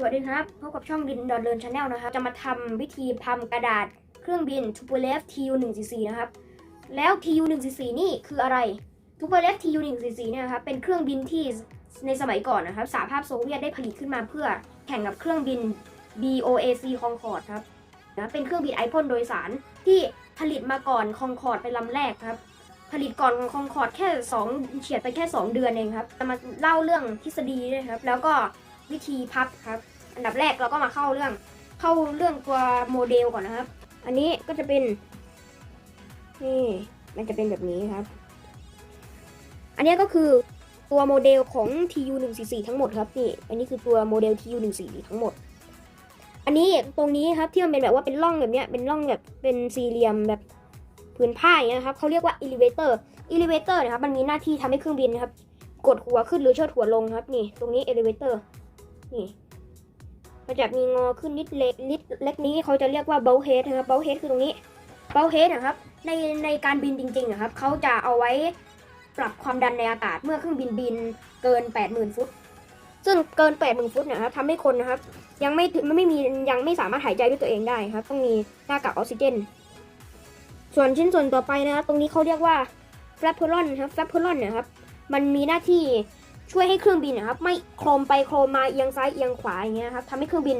สวัสดีครับพบกับช่องดินดอนเลินชาแนลนะครับ จะมาทำวิธีพัมกระดาษเครื่องบิน t u p o l e v TU 1 4 4นะครับ แล้ว TU 1 4 4นี่คืออะไร t u p o l e v TU 1 4 4เนี่ยนะครับเป็นเครื่องบินที่ในสมัยก่อนนะครับสหภาพโซเวียตได้ผลิตขึ้นมาเพื่อแข่งกับเครื่องบิน BOAC Concorde ครับนะเป็นเครื่องบินไอพ่นโดยสารที่ผลิตมาก่อน Concorde เป็นลำแรกครับ ผลิตก่อน Concorde แค่ 2 เฉียดไปแค่ 2 เดือนเองครับจะมาเล่าเรื่องทฤษฎีด้วยครับ แล้วก็ วิธีพับครับ อันดับแรกเราก็มาเข้าเรื่องเข้าเรื่องตัวโมเดลก่อนนะครับ อันนี้ก็จะเป็นนี่มันจะเป็นแบบนี้ครับ อันนี้ก็คือตัวโมเดลของ TU 1 4 4ทั้งหมดครับนี่อันนี้คือตัวโมเดล TU 1 4 4ทั้งหมด อันนี้ตรงนี้ครับที่มันเป็นแบบว่าเป็นร่องแบบเนี้ยเป็นร่องแบบเป็นสี่เหลี่ยมแบบผืนผ้าอย่างเงี้ยครับเขาเรียกว่า elevator elevator นะครับมันมีหน้าที่ทำให้เครื่องบินนะครับ กดหัวขึ้นหรือเชิดหัวลงครับนี่ตรงนี้ elevator นี่มันจะมีงอขึ้นนิดเล็กนิดเล็กนี้เขาจะเรียกว่า bow head นะครับ bow head คือตรงนี้ bow head นะครับ ในในการบินจริงๆนะครับเขาจะเอาไว้ปรับความดันในอากาศเมื่อเครื่องบินบินเกิน 80,000 ฟุต ซึ่งเกิน 80,000 ฟุตเนะครับทำให้คนนะครับ ยังไม่ถึงไม่มียังไม่สามารถหายใจด้วยตัวเองได้ครับ ต้องมีหน้ากากออกซิเจน ส่วนชิ้นส่วนต่อไปนะครับตรงนี้เขาเรียกว่า flaperon ครับ flaperon เนะครับมันมีหน้าที่ ช่วยให้เครื่องบินนะครับ ไม่โครมไปโครมมาเอียงซ้ายเอียงขวาอย่างเงี้ยครับทำให้เครื่องบิน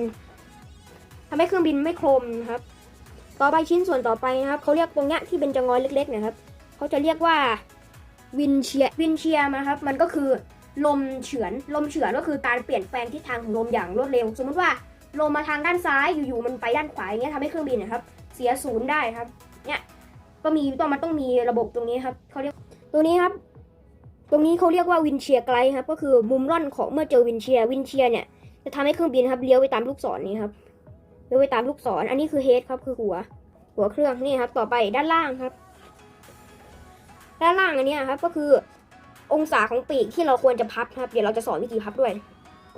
ทำให้เครื่องบินไม่โครมครับ ต่อไปชิ้นส่วนต่อไปนะครับเขาเรียกตรงเนี้ยที่เป็นจงอยเล็กๆนะครับเขาจะเรียกว่าวินเชียวินเชียนะครับ มันก็คือลมเฉือนลมเฉือนก็คือการเปลี่ยนแปลงทิศทางของลมอย่างรวดเร็ว สมมติว่าลมมาทางด้านซ้ายอยู่ๆมันไปด้านขวาอย่างเงี้ยทำให้เครื่องบินนะครับ เสียศูนย์ได้ครับ เนี่ยก็มีต้องมันต้องมีระบบตรงนี้ครับเขาเรียกตรงนี้ครับ ตรงนี้เขาเรียกว่าวินเชียไกด์ครับ ก็คือมุมร่อนของเมื่อเจอวินเชียวินเชียเนี่ยจะทำให้เครื่องบินครับเลี้ยวไปตามลูกศรนี้ครับเลี้ยวไปตามลูกศร อันนี้คือเฮดครับคือหัว หัวเครื่องนี่ครับ ต่อไปด้านล่างครับ ด้านล่างอันนี้ครับก็คือองศาของปีกที่เราควรจะพับครับ เดี๋ยวเราจะสอนวิธีพับด้วย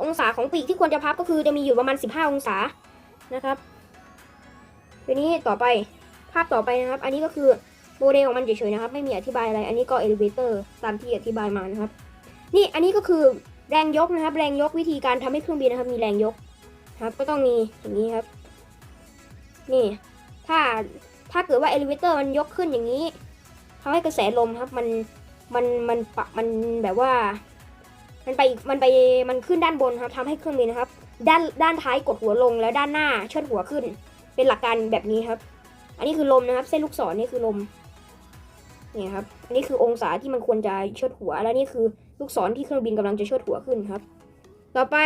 องศาของปีกที่ควรจะพับก็คือจะมีอยู่ประมาณ 15 องศานะครับทีนี้ต่อไปภาพต่อไปนะครับ อันนี้ก็คือ โมเดลของมันเฉยๆนะครับ ไม่มีอธิบายอะไร อันนี้ก็เอลิเวเตอร์ตามที่อธิบายมานะครับ นี่อันนี้ก็คือแรงยกนะครับ แรงยกวิธีการทำให้เครื่องบินนะครับ มีแรงยกครับ ก็ต้องมีอย่างนี้ครับ นี่ ถ้าถ้าเกิดว่าเอลิเวเตอร์มันยกขึ้นอย่างนี้ทำให้กระแสลมครับ มันมันมันปะมันแบบว่า มันไปมันไปมันขึ้นด้านบนครับทำให้เครื่องบินนะครับ ด้านด้านท้ายกดหัวลงแล้วด้านหน้าเชิดหัวขึ้น เป็นหลักการแบบนี้ครับ อันนี้คือลมนะครับ เส้นลูกศรนี่คือลม เนี่ยครับอันนี้คือองศาที่มันควรจะเชิดหัว แล้วนี่คือลูกศรที่เครื่องบินกำลังจะเชิดหัวขึ้นครับ ต่อไป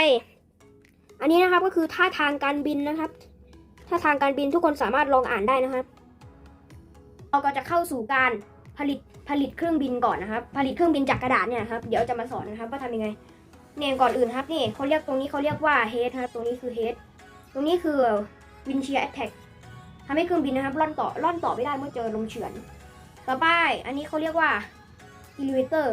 อันนี้นะครับก็คือท่าทางการบินนะครับท่าทางการบินทุกคนสามารถลองอ่านได้นะครับเราก็จะเข้าสู่การผลิตผลิตเครื่องบินก่อนนะครับ ผลิตเครื่องบินจากกระดาษเนี่ยครับเดี๋ยวจะมาสอนนะครับว่าทำยังไงเนี่ยก่อนอื่นครับนี่เขาเรียกตรงนี้เขาเรียกว่า head ครับตรงนี้คือ head ตรงนี้คือ wind shear attack ทำให้เครื่องบินนะครับล่อนต่อล่อนต่อไม่ได้เมื่อเจอลมเฉือน ต่อไปอันนี้เขาเรียกว่า elevator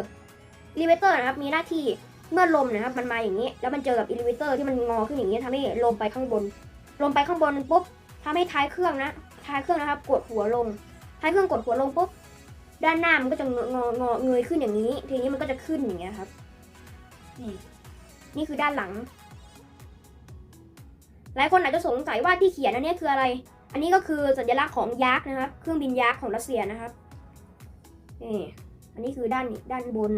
elevator นะครับ มีหน้าที่เมื่อลมนะครับ มันมาอย่างนี้ แล้วมันเจอกับ elevator ที่มันงอขึ้นอย่างนี้ทำให้ลมไปข้างบน ลมไปข้างบนปุ๊บทำให้ท้ายเครื่องนะ ท้ายเครื่องนะครับ กดหัวลง ท้ายเครื่องกดหัวลงปุ๊บ ด้านหน้ามันก็จะงององอเงยขึ้นอย่างนี้ ทีนี้มันก็จะขึ้นอย่างเงี้ยครับ นี่นี่คือด้านหลัง หลายคนอาจจะสงสัยว่าที่เขียนอันนี้คืออะไร อันนี้ก็คือสัญลักษณ์ของยักษ์นะครับ เครื่องบินยักษ์ของรัสเซียนะครับ นี่อันนี้คือด้านด้านบน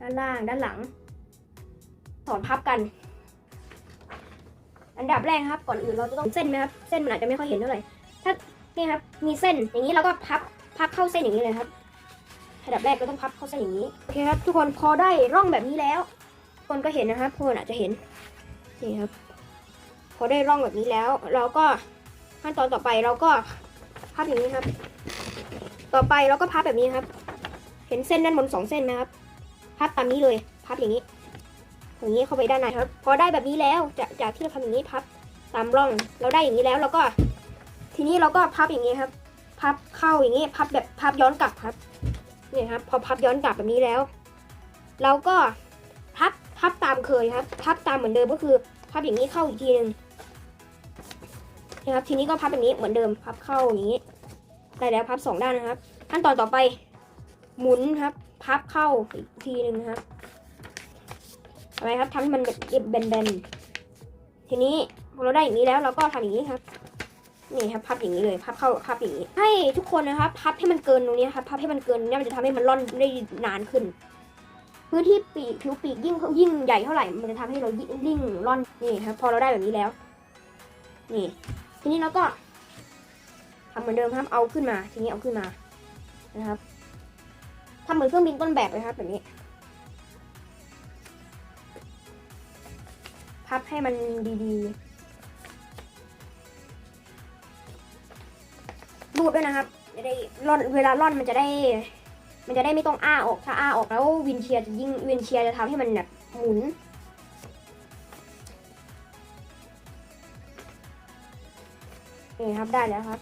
ด้านล่าง ด้านหลังสอนพับกัน อันดับแรกครับ ก่อนอื่นเราจะต้องเส้นนะครับ เส้นมันอาจจะไม่ค่อยเห็นเท่าไหร่ ถ้านี่ครับ มีเส้น อย่างนี้เราก็พับ พับเข้าเส้นอย่างนี้เลยครับ อันดับแรกก็ต้องพับเข้าเส้นอย่างนี้ โอเคครับ ทุกคนพอได้ร่องแบบนี้แล้ว คนก็เห็นนะครับคนอาจจะเห็น นี่ครับ พอได้ร่องแบบนี้แล้ว เราก็ขั้นตอนต่อไปเราก็พับอย่างนี้ครับ ต่อไปเราก็พับแบบนี้ครับ เห็นเส้นด้านบนสองเส้นไหมครับพับตามนี้เลยพับอย่างนี้อย่างนี้เข้าไปด้านในครับ พอได้แบบนี้แล้วจากจากที่เราทำอย่างนี้พับตามร่องเราได้อย่างนี้แล้วเราก็ ทีนี้เราก็พับอย่างนี้ครับ พับเข้าอย่างนี้พับแบบพับย้อนกลับครับเนี่ยครับ พอพับย้อนกลับแบบนี้แล้ว เราก็พับพับตามเคยครับ พับตามเหมือนเดิมก็คือ พับอย่างนี้เข้าอีกทีหนึ่งนะครับ ทีนี้ก็พับแบบนี้เหมือนเดิม พับเข้าอย่างนี้ได้แล้วพับสองด้านนะครับ ขั้นตอนต่อไป หมุนครับ พับเข้าอีกทีหนึ่งนะครับอะไรครับทำให้มันแบบแบนๆทีนี้พอเราได้อย่างนี้แล้วเราก็ทำอย่างนี้ครับนี่ครับพับอย่างนี้เลยพับเข้าพับอย่างนี้ ให้ทุกคนนะครับพับให้มันเกินตรงนี้ครับพับให้มันเกินตรงนี้มันจะทำให้มันร่อนได้นานขึ้น พื้นที่ปีกผิวปีกยิ่งยิ่งใหญ่เท่าไหร่ มันจะทำให้เรายิ่งร่อนนี่ครับ พอเราได้แบบนี้แล้ว นี่ ทีนี้เราก็ทำเหมือนเดิมครับเอาขึ้นมา ทีนี้เอาขึ้นมานะครับำเหมือนเครื่องบินต้นแบบเลยครับแบบนี้พับให้มันดีๆรูดด้วยนะครับจะได้ร่อนเวลาร่อนมันจะได้ มันจะได้ไม่ต้องอ้าออกถ้าอ้าออกแล้ววินเชียร์จะยิ่งวินเชียร์จะทำให้มันแบบหมุนนี่ครับได้แล้วครับ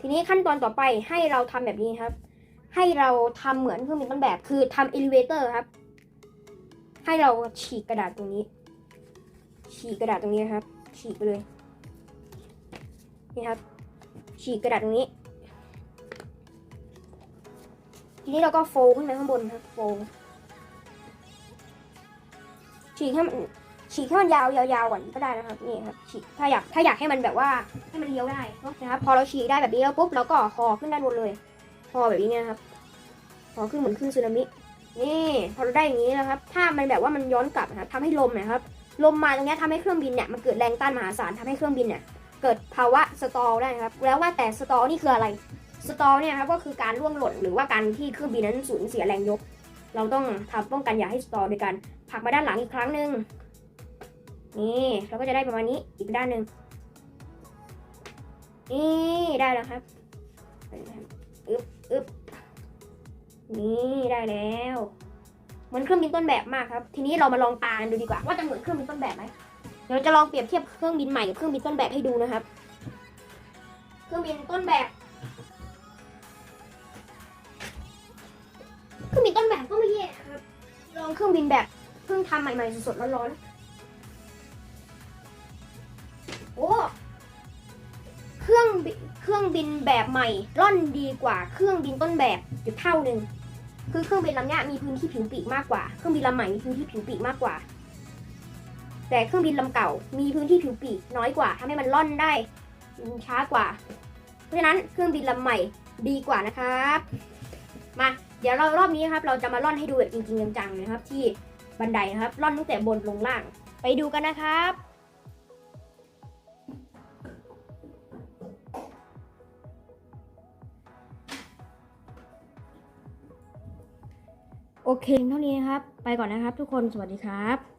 ทีนี้ขั้นตอนต่อไปให้เราทำแบบนี้ครับ ให้เราทำเหมือนเครื่องบินต้นแบบ คือทำเอลิเวเตอร์ครับ ให้เราฉีกกระดาษตรงนี้ ฉีกกระดาษตรงนี้ครับ ฉีกไปเลยนี่ครับ ฉีกกระดาษตรงนี้ ทีนี้เราก็โฟล์ขึ้นไปข้างบนครับ โฟล์ฉีกให้มันฉีกให้มันยาวยาวๆก่อนก็ได้นะครับนี่ครับฉีกถ้าอยากถ้าอยากให้มันแบบว่าให้มันเลี้ยวได้นะครับ พอเราฉีกได้แบบนี้แล้วปุ๊บเราก็คอขึ้นด้านบนเลย คอแบบนี้นะครับคอขึ้นเหมือนขึ้นสึนามินี่พอเราได้อย่างนี้นะครับ ถ้ามันแบบว่ามันย้อนกลับนะครับทำให้ลมเนะครับ ลมมาตรงนี้ทำให้เครื่องบินเนี่ยมันเกิดแรงต้านมหาศาลทำให้เครื่องบินเนี่ยเกิดภาวะสตอลได้ครับ แล้วว่าแต่สตอลนี่คืออะไร สตอลเนี่ยครับก็คือการร่วงหล่นหรือว่าการที่เครื่องบินนั้นสูญเสียแรงยก เราต้องทำป้องกันอย่าให้สตอลโดยการผลักมาด้านหลังอีกครั้งหนึ่งนี่เราก็จะได้ประมาณนี้อีกด้านหนึ่งนี่ได้แล้วครับอึ๊บ อึบนี่ได้แล้ว เหมือนเครื่องบินต้นแบบมากครับ ทีนี้เรามาลองตากันดูดีกว่า ว่าจะเหมือนเครื่องบินต้นแบบไหมเดี๋ยวจะลองเปรียบเทียบเครื่องบินใหม่กับเครื่องบินต้นแบบให้ดูนะครับ เครื่องบินต้นแบบเครื่องบินต้นแบบก็ไม่แย่ครับ ลองเครื่องบินแบบเพิ่งทำใหม่ๆสดๆร้อนๆโอ้เครื่องบิน เครื่องบินแบบใหม่ร่อนดีกว่าเครื่องบินต้นแบบอยู่เท่าหนึ่งคือเครื่องบินลำเนี้ยมีพื้นที่ผิวปีกมากกว่า เครื่องบินลำใหม่มีพื้นที่ผิวปีกมากกว่า แต่เครื่องบินลำเก่ามีพื้นที่ผิวปีกน้อยกว่าทำให้มันล่อนได้ช้ากว่า เพราะฉะนั้นเครื่องบินลำใหม่ดีกว่านะครับ มาเดี๋ยวเรารอบนี้ครับ เราจะมาล่อนให้ดูแบบจริงๆจังๆนะครับ ที่บันไดนะครับล่อนตั้งแต่บนลงล่าง ไปดูกันนะครับ โอเคเท่านี้นะครับ ไปก่อนนะครับทุกคนสวัสดีครับ